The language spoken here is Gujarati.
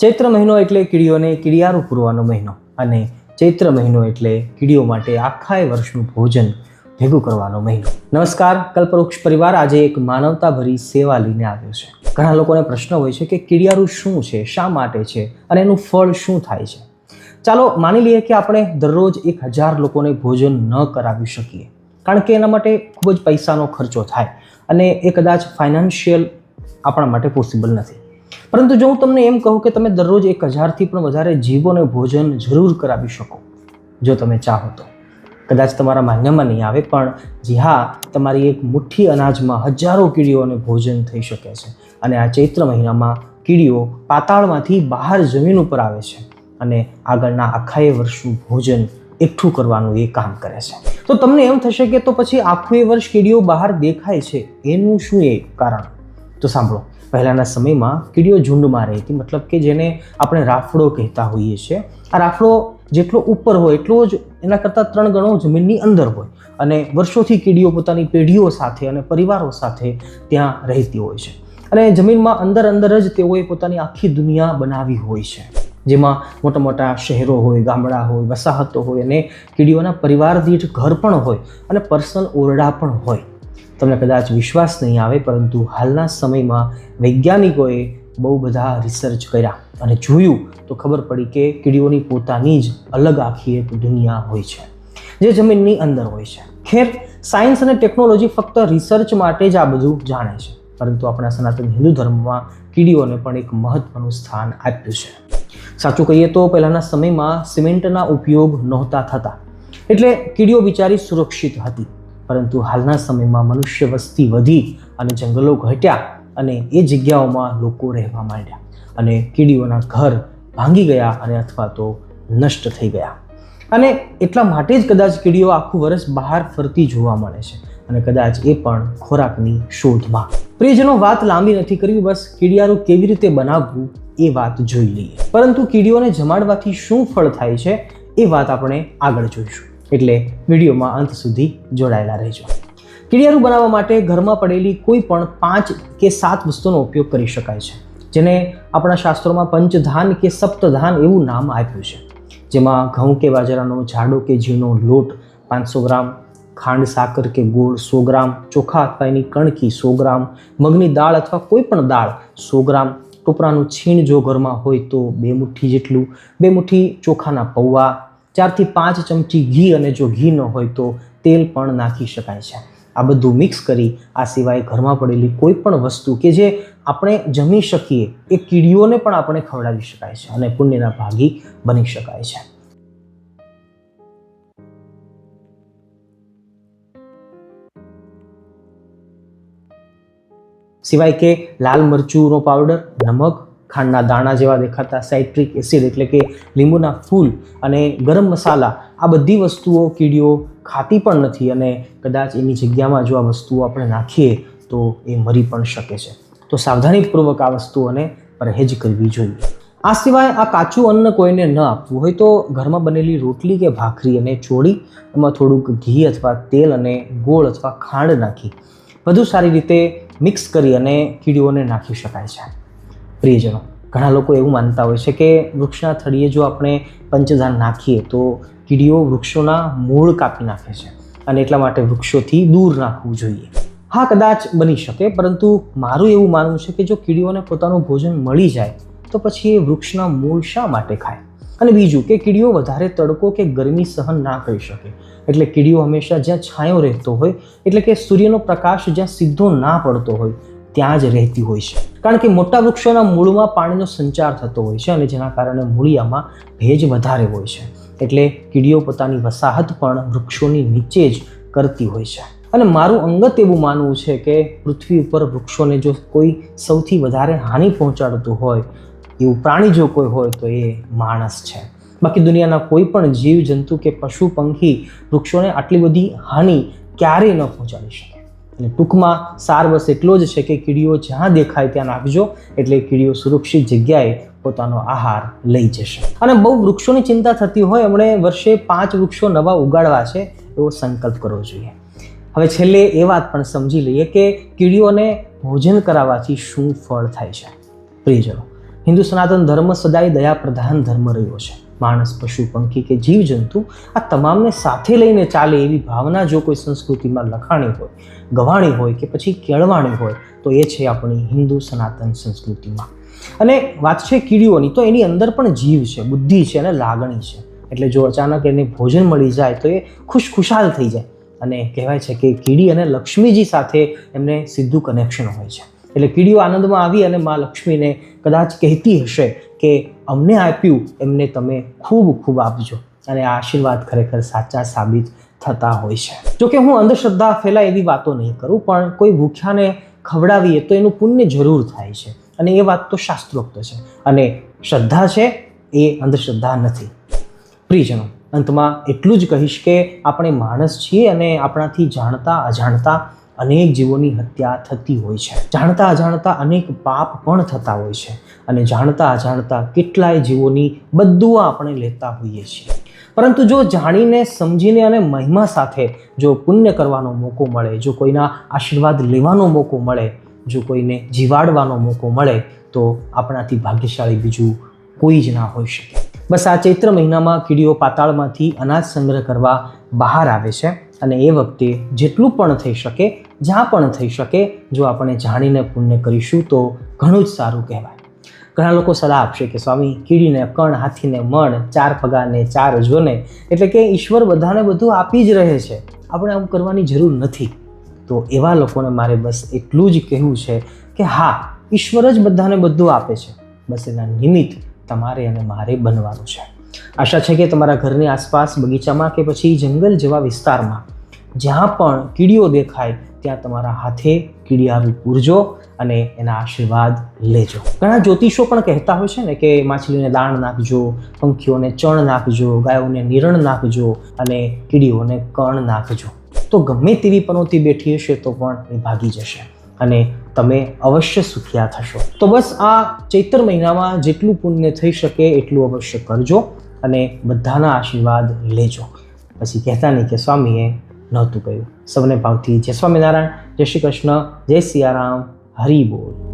ચૈત્ર મહિનો એટલે કીડીઓને કીડિયારું પૂરવાનો મહિનો અને ચૈત્ર મહિનો એટલે કીડીઓ માટે આખા વર્ષનું ભોજન ભેગું કરવાનો મહિનો. નમસ્કાર, કલ્પવૃક્ષ પરિવાર. આજે એક માનવતાભરી સેવા લઈને આવ્યો છે. ઘણા લોકોને પ્રશ્ન હોય છે કે કીડિયારું શું છે, શા માટે છે અને એનું ફળ શું થાય છે? ચાલો માની લઈએ કે આપણે દરરોજ એક હજાર લોકોને ભોજન ન કરાવી શકીએ, કારણ કે એના માટે ખૂબ જ પૈસાનો ખર્ચો થાય અને એ કદાચ ફાઇનાન્શિયલ આપણા માટે પોસિબલ નથી. પરંતુ જો હું તમને એમ કહું કે તમે દરરોજ એક હજારથી પણ વધારે જીવોને ભોજન જરૂર કરાવી શકો, જો તમે ચાહો તો. કદાચ તમારા માન્યમાં નહીં આવે, પણ જી હા, તમારી એક મુઠ્ઠી અનાજમાં હજારો કીડીઓને ભોજન થઈ શકે છે. અને આ ચૈત્ર મહિનામાં કીડીઓ પાતાળમાંથી બહાર જમીન ઉપર આવે છે અને આગળના આખાએ વર્ષનું ભોજન એકઠું કરવાનું એ કામ કરે છે. તો તમને એમ થશે કે તો પછી આખું એ વર્ષ કીડીઓ બહાર દેખાય છે, એનું શું એ કારણ? તો સાંભળો. પહેલાંના સમયમાં કીડીઓ ઝુંડમાં રહેતી મતલબ કે જેને આપણે રાફડો કહેતા હોઈએ છીએ. આ રાફડો જેટલો ઉપર હોય, એટલો જ એના કરતાં ત્રણ ગણો જમીનની અંદર હોય અને વર્ષોથી કીડીઓ પોતાની પેઢીઓ સાથે અને પરિવારો સાથે ત્યાં રહેતી હોય છે. અને જમીનમાં અંદર અંદર જ તેઓએ પોતાની આખી દુનિયા બનાવી હોય છે. જેમાં મોટા મોટા શહેરો હોય, ગામડા હોય, વસાહતો હોય અને કીડીઓના પરિવાર દીઠ ઘર પણ હોય અને પર્સનલ ઓરડા પણ હોય. તમને કદાચ વિશ્વાસ નહીં આવે, પરંતુ હાલના સમયમાં વૈજ્ઞાનિકોએ બહુ બધા રિસર્ચ કર્યા અને જોયું તો ખબર પડી કે કીડીઓની પોતાની જ અલગ આખી એક દુનિયા હોય છે, જે જમીનની અંદર હોય છે. ખેર સાયન્સ અને ટેકનોલોજી ફક્ત રિસર્ચ માટે જ આ બધું જાણે છે, પરંતુ આપણા સનાતન હિન્દુ ધર્મમાં કીડીઓને પણ એક મહત્વનું સ્થાન આપ્યું છે. સાચું કહીએ તો પહેલાંના સમયમાં સિમેન્ટના ઉપયોગ નહોતા થતા, એટલે કીડીઓ બિચારી સુરક્ષિત હતી. પરંતુ હાલના સમયમાં મનુષ્ય વસ્તી વધી અને જંગલો ઘટ્યા અને એ જગ્યાઓમાં લોકો રહેવા માંડ્યા અને કીડીઓના ઘર ભાંગી ગયા અને અથવા તો નષ્ટ થઈ ગયા. અને એટલા માટે જ કદાચ કીડીઓ આખું વર્ષ બહાર ફરતી જોવા મળે છે અને કદાચ એ પણ ખોરાકની શોધમાં. પ્રિયજનો, વાત લાંબી નથી કરવી, બસ કીડિયારું કેવી રીતે બનાવવું એ વાત જોઈ લઈએ. પરંતુ કીડીઓને જમાડવાથી શું ફળ થાય છે એ વાત આપણે આગળ જોઈશું. એટલે વિડીયોમાં અંત સુધી જોડાયેલા રહેજો. કીડિયારું બનાવવા માટે ઘરમાં પડેલી કોઈ પણ પાંચ કે સાત વસ્તુનો ઉપયોગ કરી શકાય છે, જેને આપણા શાસ્ત્રોમાં પંચધાન કે સપ્તધાન એવું નામ આપ્યું છે. જેમાં ઘઉં કે બાજરાનો જાડો કે ઝીણો, લોટ પાંચસો ગ્રામ, ખાંડ, સાકર કે ગોળ સો ગ્રામ, ચોખા અથવા એની કણકી સો ગ્રામ, મગની દાળ અથવા કોઈ પણ દાળ સો ગ્રામ, ટોપરાનું છીણ જો ઘરમાં હોય તો બે મુઠ્ઠી જેટલું, બે મુઠ્ઠી ચોખાના પૌવા ચારથી પાંચ ચમચી ઘી અને જો ઘી ન હોય તો તેલ પણ નાખી શકાય છે. આ બધું મિક્સ કરી આ સિવાય ઘરમાં પડેલી કોઈ પણ વસ્તુ કે જે આપણે જમી શકીએ, એ કીડીઓને પણ આપણે ખવડાવી શકાય છે અને પુણ્યના ભાગી બની શકાય છે. સિવાય કે લાલ મરચુંનો પાવડર, નમક ખાંડના દાણા જેવા દેખાતા સાઇટ્રિક એસિડ એટલે કે લીંબુના ફૂલ અને ગરમ મસાલા, આ બધી વસ્તુઓ કીડીઓ ખાતી પણ નથી અને કદાચ એની જગ્યામાં જો આ વસ્તુઓ આપણે નાખીએ તો એ મરી પણ શકે છે. તો સાવધાનીપૂર્વક આ વસ્તુઓને પરહેજ કરવી જોઈએ. આ સિવાય આ કાચું અન્ન કોઈને ન આપવું હોય તો ઘરમાં બનેલી રોટલી કે ભાખરી અને ચોળી, એમાં થોડુંક ઘી અથવા તેલ અને ગોળ અથવા ખાંડ નાખી. વધુ સારી રીતે મિક્સ કરી અને કીડીઓને નાખી શકાય છે. પ્રિયજનો. ઘણા લોકો એવું માનતા હોય છે કે વૃક્ષના થળીએ જો આપણે પંચધાન નાખીએ તો કીડીઓ વૃક્ષોના મૂળ કાપી નાખે છે અને એટલા માટે વૃક્ષોથી દૂર રાખવું જોઈએ. હા, કદાચ બની શકે, પરંતુ મારું એવું માનવું છે કે જો કીડીઓને પોતાનું ભોજન મળી જાય, તો પછી એ વૃક્ષના મૂળ શા માટે ખાય? અને બીજું કે કીડીઓ વધારે તડકો કે ગરમી સહન ના કરી શકે. એટલે કીડીઓ હંમેશા જ્યાં છાંયો રહેતો હોય, એટલે કે સૂર્યનો પ્રકાશ જ્યાં સીધો ના પડતો હોય ત્યાં જ રહેતી હોય છે. કારણ કે મોટા વૃક્ષોના મૂળમાં પાણીનો સંચાર થતો હોય છે અને જેના કારણે મૂળિયામાં ભેજ વધારે હોય છે. એટલે કીડીઓ પોતાની વસાહત પણ વૃક્ષોની નીચે જ કરતી હોય છે. અને મારું અંગત એવું માનવું છે કે પૃથ્વી ઉપર વૃક્ષોને જો કોઈ સૌથી વધારે હાનિ પહોંચાડતું હોય, એવું પ્રાણી જો કોઈ હોય, તો એ માણસ છે. બાકી દુનિયાના કોઈ પણ જીવ, જંતુ કે પશુ, પંખી વૃક્ષોને આટલી બધી હાનિ ક્યારેય ન પહોંચાડી શકે. અને ટૂંકમાં સાર બસ એટલો જ છે કે કીડીઓ જ્યાં દેખાય ત્યાં નાખજો. એટલે કીડીઓ સુરક્ષિત જગ્યાએ પોતાનો આહાર લઈ જશે. અને બહુ વૃક્ષોની ચિંતા થતી હોય, એમણે વર્ષે પાંચ વૃક્ષો નવા ઉગાડવા છે એવો સંકલ્પ કરવો જોઈએ. હવે છેલ્લે એ વાત પણ સમજી લઈએ કે કીડીઓને ભોજન કરાવવાથી શું ફળ થાય છે? પ્રિયજનો, હિન્દુ સનાતન ધર્મ સદાય દયા પ્રધાન ધર્મ રહ્યો છે. માણસ, પશુ, પંખી કે જીવજંતુ આ તમામને સાથે લઈને ચાલે એવી ભાવના જો કોઈ સંસ્કૃતિમાં લખાણી હોય, ગવાણી હોય કે પછી કેળવાણી હોય, તો એ છે આપણી હિન્દુ સનાતન સંસ્કૃતિમાં. અને વાત છે કીડીઓની, તો એની અંદર પણ જીવ છે, બુદ્ધિ છે અને લાગણી છે. એટલે જો અચાનક એને ભોજન મળી જાય, તો એ ખુશખુશાલ થઈ જાય. અને કહેવાય છે કે કીડી અને લક્ષ્મીજી સાથે એમને સીધું કનેક્શન હોય છે. એટલે કીડીઓ આનંદમાં આવી અને મા લક્ષ્મીને કદાચ કહેતી હશે કે અમને આપ્યું, એમને તમે ખૂબ ખૂબ આપજો. અને આશીર્વાદ ખરેખર સાચા સાબિત થતા હોય છે. જોકે હું અંધશ્રદ્ધા ફેલાય એવી વાતો નહીં કરું, પણ કોઈ ભૂખ્યાને ખવડાવીએ તો એનું પુણ્ય જરૂર થાય છે. અને એ વાત તો શાસ્ત્રોક્ત છે. અને શ્રદ્ધા છે એ અંધશ્રદ્ધા નથી. પ્રિયજનો અંતમાં એટલું જ કહીશ કે આપણે માણસ છીએ અને આપણાથી જાણતા અજાણતા અનેક જીવોની હત્યા થતી હોય છે. જાણતા અજાણતા અનેક પાપ પણ થતા હોય છે અને જાણતા અજાણતા કેટલાય જીવોની બધું આપણે લેતા હોઈએ છીએ. પરંતુ જો જાણીને, સમજીને અને મહિમા સાથે જો પુણ્ય કરવાનો મોકો મળે, જો કોઈના આશીર્વાદ લેવાનો મોકો મળે, જો કોઈને જીવાડવાનો મોકો મળે, તો આપણાથી ભાગ્યશાળી બીજું કોઈ જ ના હોઈ શકે. બસ આ ચૈત્ર મહિનામાં કીડીઓ પાતાળમાંથી અનાજ સંગ્રહ કરવા બહાર આવે છે અને એ વખતે જેટલું પણ થઈ શકે, જ્યાં પણ થઈ શકે, જો આપણે જાણીને પુણ્ય કરીશું તો ઘણું જ સારું કહેવાય. ઘણા લોકો સલાહ આપશે કે, સ્વામી, કીડીને કણ, હાથીને મણ, ચાર પગાને ચાર જોને એટલે કે ઈશ્વર બધાને બધું આપી જ રહે છે. આપણે આવું કરવાની જરૂર નથી. તો એવા લોકોને મારે બસ એટલું જ કહેવું છે કે, હા, ઈશ્વર જ બધાને બધું આપે છે. બસ એના નિમિત્ત તમારે અને મારે બનવાનું છે. આશા છે કે તમારા ઘરની આસપાસ, બગીચામાં કે પછી જંગલ જેવા વિસ્તારમાં જ્યાં પણ કીડીઓ દેખાય, ત્યાં તમારા હાથે કીડી આવી પૂરજો અને એના આશીર્વાદ લેજો. ઘણા જ્યોતિષો પણ કહેતા હોય છે ને કે માછલીને દાણ નાખજો, પંખીઓને ચણ નાખજો, ગાયોને નિરણ નાખજો અને કીડીઓને કણ નાખજો. તો ગમે તેવી પનોતી બેઠી હશે તો પણ એ ભાગી જશે અને તમે અવશ્ય સુખિયા થશો. તો બસ આ ચૈત્ર મહિનામાં જેટલું પુણ્ય થઈ શકે એટલું અવશ્ય કરજો અને બધાના આશીર્વાદ લેજો. પછી કહેતા નહીં કે સ્વામીએ નહોતું કહ્યું. સૌને ભાવથી જય સ્વામિનારાયણ, જય શ્રી કૃષ્ણ, જય સિયારામ, હરિ બોલ.